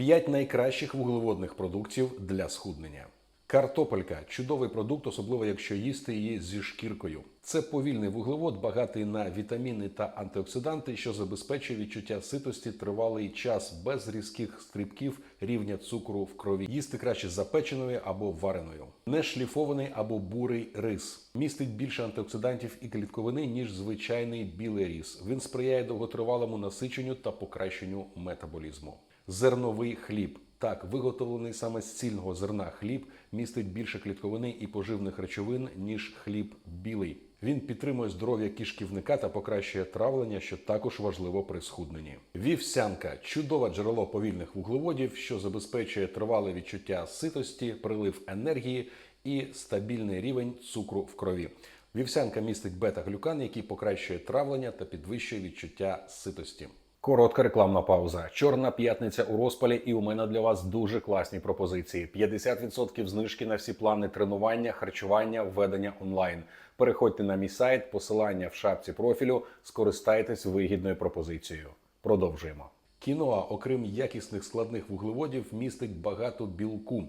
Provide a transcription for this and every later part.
5 найкращих вуглеводних продуктів для схуднення. Картопелька чудовий продукт, особливо якщо їсти її зі шкіркою. Це повільний вуглевод, багатий на вітаміни та антиоксиданти, що забезпечує відчуття ситості тривалий час без різких стрибків рівня цукру в крові. Їсти краще запеченою або вареною. Не шліфований або бурий рис. Містить більше антиоксидантів і клітковини, ніж звичайний білий ріс. Він сприяє довготривалому насиченню та покращенню метаболізму. Зерновий хліб. Так, виготовлений саме з цільного зерна хліб містить більше клітковини і поживних речовин, ніж хліб білий. Він підтримує здоров'я кишківника та покращує травлення, що також важливо при схудненні. Вівсянка чудове джерело повільних вуглеводів, що забезпечує тривале відчуття ситості, прилив енергії і стабільний рівень цукру в крові. Вівсянка містить бета-глюкан, який покращує травлення та підвищує відчуття ситості. Коротка рекламна пауза. Чорна п'ятниця у розпалі, і у мене для вас дуже класні пропозиції: 50% знижки на всі плани тренування, харчування, введення онлайн. Переходьте на мій сайт, посилання в шапці профілю, скористайтесь вигідною пропозицією. Продовжуємо. Кіноа, окрім якісних складних вуглеводів, містить багато білку.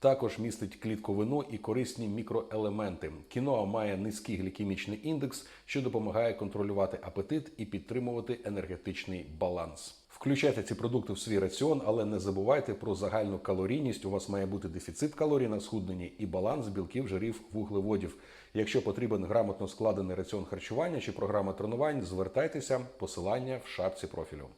Також містить клітковину і корисні мікроелементи. Кіноа має низький глікемічний індекс, що допомагає контролювати апетит і підтримувати енергетичний баланс. Включайте ці продукти в свій раціон, але не забувайте про загальну калорійність. У вас має бути дефіцит калорій на схудненні і баланс білків, жирів, вуглеводів. Якщо потрібен грамотно складений раціон харчування чи програма тренувань, звертайтеся. Посилання в шапці профілю.